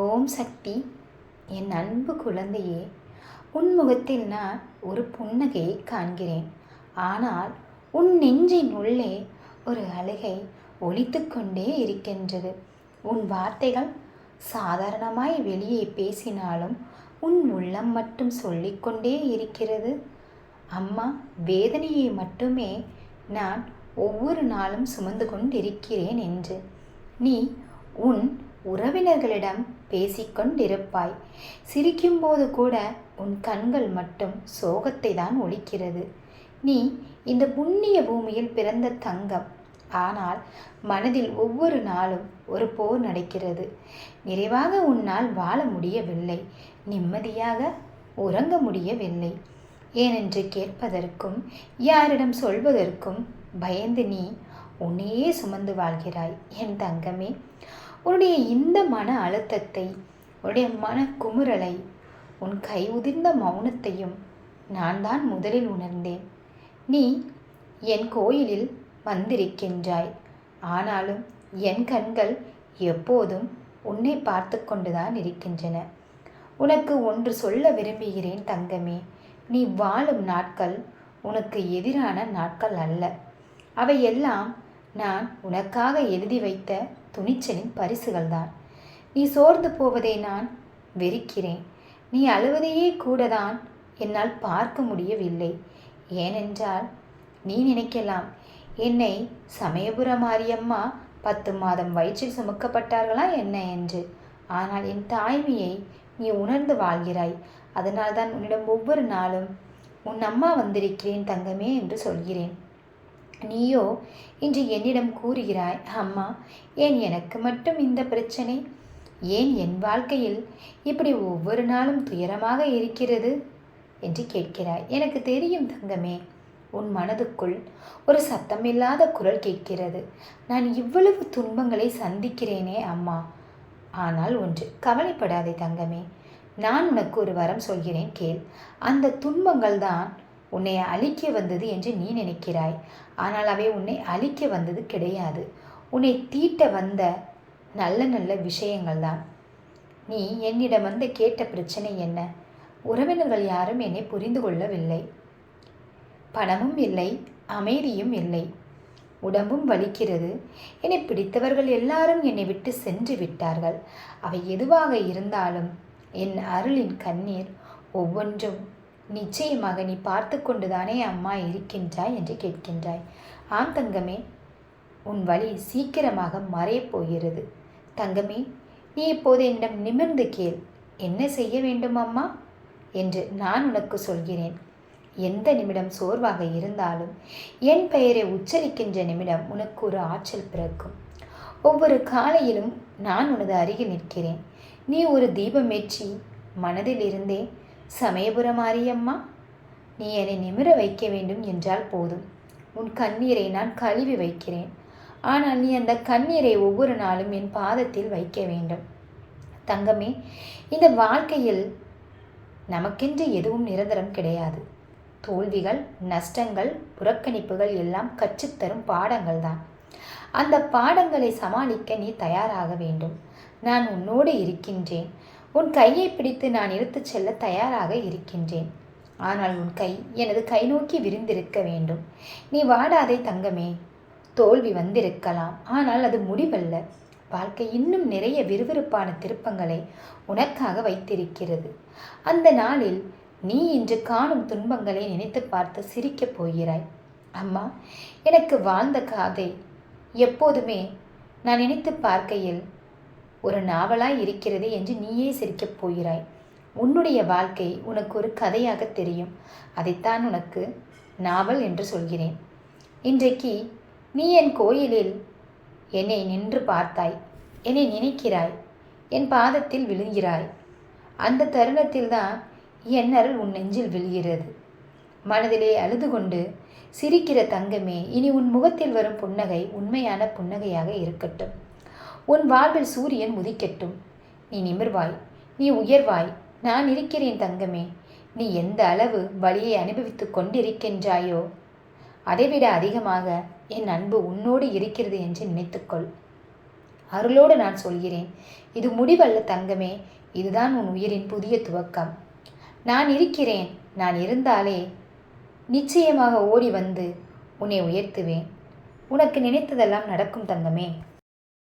ஓம் சக்தி. என் அன்பு குழந்தையே உன் முகத்தில் நான் ஒரு புன்னகையை காண்கிறேன். ஆனால் உன் நெஞ்சின் உள்ளே ஒரு அழுகை ஒழித்து கொண்டே இருக்கின்றது. உன் வார்த்தைகள் சாதாரணமாய் வெளியே பேசினாலும் உன் உள்ளம் மட்டும் சொல்லிக்கொண்டே இருக்கிறது. அம்மா வேதனையை மட்டுமே நான் ஒவ்வொரு நாளும் சுமந்து கொண்டிருக்கிறேன் என்று. நீ உன் உறவினர்களிடம் பேசிக்கொண்டிருப்பாய். சிரிக்கும்போது கூட உன் கண்கள் மட்டும் சோகத்தை தான் ஒழிக்கிறது. நீ இந்த புண்ணிய பூமியில் பிறந்த தங்கம். ஆனால் மனதில் ஒவ்வொரு நாளும் ஒரு போர் நடக்கிறது. நிறைவாக உன்னால் வாழ முடியவில்லை. நிம்மதியாக உறங்க முடியவில்லை. ஏனென்று கேட்பதற்கும் யாரிடம் சொல்வதற்கும் பயந்து நீ உன்னையே சுமந்து வாழ்கிறாய். என் தங்கமே உன்னுடைய இந்த மன அழுத்தத்தை உன்னுடைய மன குமுறலை உன் கை உதிர்ந்த மௌனத்தையும் நான் தான் முதலில் உணர்ந்தேன். நீ என் கோயிலில் வந்திருக்கின்றாய். ஆனாலும் என் கண்கள் எப்போதும் உன்னை பார்த்து கொண்டுதான் இருக்கின்றன. உனக்கு ஒன்று சொல்ல விரும்புகிறேன் தங்கமே நீ வாழும் நாட்கள் உனக்கு எதிரான நாட்கள் அல்ல. அவையெல்லாம் நான் உனக்காக எழுதி வைத்த துணிச்சலின் பரிசுகள்தான். நீ சோர்ந்து போவதை நான் வெறுக்கிறேன். நீ அழுவதையே கூட தான் என்னால் பார்க்க முடியவில்லை. ஏனென்றால் நீ நினைக்கலாம் என்னை சமயபுர மாரியம்மா பத்து மாதம் வயிற்றில் சுமக்கப்பட்டார்களா என்ன என்று. ஆனால் என் தாய்மையை நீ உணர்ந்து வாழ்கிறாய். அதனால்தான் உன்னிடம் ஒவ்வொரு நாளும் உன் அம்மா வந்திருக்கிறேன் தங்கமே என்று சொல்கிறேன். நீயோ? இன்று என்னிடம் கூறுகிறாய் அம்மா ஏன் எனக்கு மட்டும் இந்த பிரச்சனை? ஏன் என் வாழ்க்கையில் இப்படி ஒவ்வொரு நாளும் துயரமாக இருக்கிறது? என்று கேட்கிறாய். எனக்கு தெரியும் தங்கமே உன் மனதுக்குள் ஒரு சத்தமில்லாத குரல் கேட்கிறது. நான் இவ்வளவு துன்பங்களை சந்திக்கிறேனே அம்மா. ஆனால் ஒன்று கவலைப்படாதே தங்கமே. நான் உனக்கு ஒரு வரம் சொல்கிறேன் கேள். அந்த துன்பங்கள் தான் உன்னை அழிக்க வந்தது என்று நீ நினைக்கிறாய். ஆனால் அவை உன்னை அழிக்க வந்தது கிடையாது. உன்னை தீட்ட வந்த நல்ல நல்ல விஷயங்கள் தான் நீ என்னிடம் வந்து கேட்ட பிரச்சனை என்ன? உறவினர்கள் யாரும் என்னை புரிந்து கொள்ளவில்லை. பணமும் இல்லை அமைதியும் இல்லை. உடம்பும் வலிக்கிறது. என்னை பிடித்தவர்கள் எல்லாரும் என்னை விட்டு சென்று விட்டார்கள். அவை எதுவாக இருந்தாலும் என் அருளின் கண்ணீர் ஒவ்வொன்றும் நிச்சயமாக நீ பார்த்து கொண்டுதானே அம்மா இருக்கின்றாய் என்று கேட்கின்றாய். ஆம் தங்கமே உன் வழி சீக்கிரமாக மறையப் போகிறது. தங்கமே நீ இப்போது என்னிடம் நிமிர்ந்து கேள். என்ன செய்ய வேண்டும் அம்மா? என்று நான் உனக்கு சொல்கிறேன். எந்த நிமிடம் சோர்வாக இருந்தாலும் என் பெயரை உச்சரிக்கின்ற நிமிடம் உனக்கு ஒரு ஆற்றல் பிறக்கும். ஒவ்வொரு காலையிலும் நான் உனது அருகில் நிற்கிறேன். நீ ஒரு தீபமேற்றி மனதில் இருந்தே சமயபுர மாரியம்மா நீ என்னை நிமிர வைக்க வேண்டும் என்றால் போதும். உன் கண்ணீரை நான் கழுவி வைக்கிறேன். ஆனால் நீ அந்த கண்ணீரை ஒவ்வொரு நாளும் என் பாதத்தில் வைக்க வேண்டும். தங்கமே இந்த வாழ்க்கையில் நமக்கென்று எதுவும் நிரந்தரம் கிடையாது. தோல்விகள் நஷ்டங்கள் புறக்கணிப்புகள் எல்லாம் கற்றுத்தரும் பாடங்கள் தான். அந்த பாடங்களை சமாளிக்க நீ தயாராக வேண்டும். நான் உன்னோடு இருக்கின்றேன். உன் கையை பிடித்து நான் இழுத்துச் செல்ல தயாராக இருக்கின்றேன். ஆனால் உன் கை எனது கை நோக்கி விரிந்திருக்க வேண்டும். நீ வாடாதே தங்கமே. தோல்வி வந்திருக்கலாம். ஆனால் அது முடிவல்ல. வாழ்க்கை இன்னும் நிறைய விறுவிறுப்பான திருப்பங்களை உனக்காக வைத்திருக்கிறது. அந்த நாளில் நீ இன்று காணும் துன்பங்களை நினைத்து பார்த்து சிரிக்கப் போகிறாய். அம்மா எனக்கு வாழ்ந்த காதை எப்போதுமே நான் நினைத்து பார்க்கையில் ஒரு நாவலாய் இருக்கிறது என்று நீயே சிரிக்கப் போகிறாய். உன்னுடைய வாழ்க்கை உனக்கு ஒரு கதையாக தெரியும். அதைத்தான் உனக்கு நாவல் என்று சொல்கிறேன். இன்றைக்கு நீ என் கோயிலில் என்னை நின்று பார்த்தாய். என்னை நினைக்கிறாய். என் பாதத்தில் விழுகிறாய். அந்த தருணத்தில்தான் என் அருள் உன் நெஞ்சில் விழுகிறது. மனதிலே அழுது கொண்டு சிரிக்கிற தங்கமே இனி உன் முகத்தில் வரும் புன்னகை உண்மையான புன்னகையாக இருக்கட்டும். உன் வாழ்வில் சூரியன் உதிக்கட்டும். நீ நிமிர்வாய். நீ உயர்வாய். நான் இருக்கிறேன் தங்கமே. நீ எந்த அளவு வழியை அனுபவித்து கொண்டிருக்கின்றாயோ அதைவிட அதிகமாக என் அன்பு உன்னோடு இருக்கிறது என்று நினைத்துக்கொள். அருளோடு நான் சொல்கிறேன். இது முடிவல்ல தங்கமே. இதுதான் உன் உயிரின் புதிய துவக்கம். நான் இருக்கிறேன். நான் இருந்தாலே நிச்சயமாக ஓடி வந்து உன்னை உயர்த்துவேன். உனக்கு நினைத்ததெல்லாம் நடக்கும் தங்கமே.